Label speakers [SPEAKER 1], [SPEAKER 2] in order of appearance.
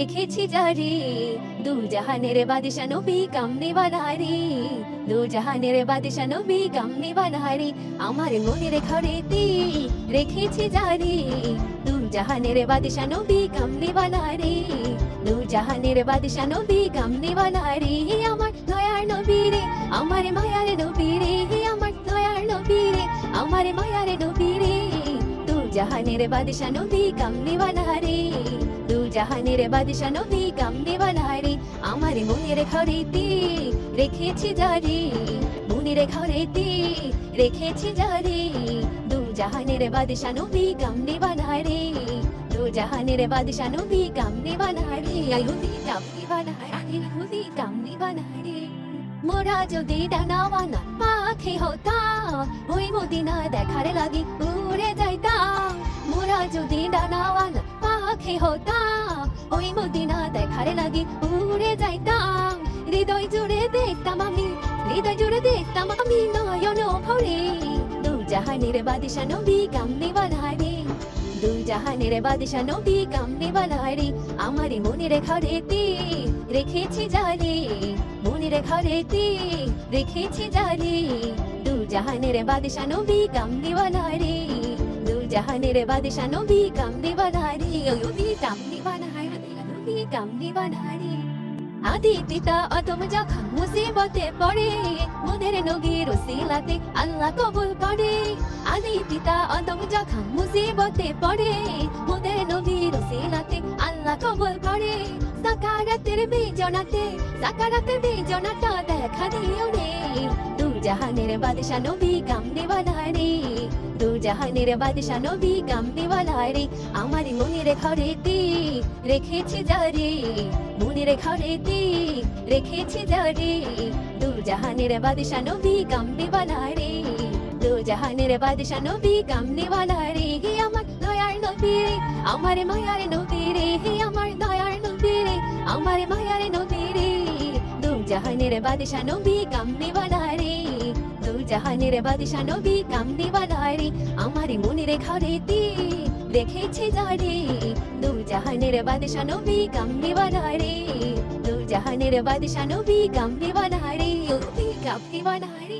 [SPEAKER 1] দেখেছি যারে দু জাহানের বাদশা নবী কামনে বানারে দু জাহানের বাদশা নবী কামনে বানারে আমার মনের ঘরেতে রেখেছি যারে দু জাহানের বাদশা নবী কামনে বানারে দু জাহানের বাদশা নবী কামনে বানারে আমার দয়ার নবী রে আমার মায়ার নবী রে আমার দয়ার নবী রে আমার মায়ার নবী জাহানের বাদশা নবী কামনে বানারে দু জাহানের বাদশা নবী কামনে বানারে আমার মনের ঘরেতে রেখেছি যারে মনের ঘরেতে রেখেছি যারে দু জাহানের বাদশা নবী কামনে বানারে দু জাহানের বাদশা নবী কামনে বানারে আয়ুদি কামনে বানারে আয়ুদি কামনে বানারে মোরা যদি ডানাওয়ানা পাখি হতাম ওই মদিনা দেখার লাগি উড়ে যাইতাম মোরা যদি ডানাওয়ানা পাখি হতাম ওই মদিনা দেখার লাগি উড়ে যাইতাম হৃদয় জুড়ে দেখতাম আমি হৃদয় জুড়ে দেখতাম আমি নয়ন ভরে দু জাহানের বাদিশা নবী কামনে বানারে দু জাহানের বাদিশা নবী কামনে বানারে আমার মনের ঘরেতে রেখেছি জালে মনের ঘরেতে রেখেছি জালে দু জাহানের বাদিশা নবী কামনে বানারে দু জাহানের বাদশা নবী কামনে বানারে নবী কাম বানারে নবী কাম বানারে আদি পিতা অতম যখন মুসিবতে পড়ে মোদের নবীর ওসিলাতে আল্লাহ কবুল করে আদি পিতা অতম যখন মুসিবতে পড়ে মোদের নবীর ওসিলাতে আল্লাহ কবুল করে সাকারাতের বেজনাতে সাকারাতের বেজনাটা দেখা দিও রে দু জাহানের বাদশা নবী কামনে বানারে দু জাহানের বাদশা নবী কামনে বানারে আমার মনের ঘরেতে রেখেছি যারে মনের ঘরেতে রেখেছি যারে দু জাহানের বাদশা নবী কামনে বানারে দু জাহানের বাদশা নবী কামনে বানারে হে আমার দয়ার নবী রে আমার মায়ার নবী জাহানের বাদশা নবী কামনে বানারে দু জাহানের বাদশা নবী কামনে বানারে আমার মনের ঘরেতে দেখেছে যারে দু জাহানের বাদশা নবী কামনে বানারে দু জাহানের বাদশা নবী কামনে বানারে নবী কামনে বানারে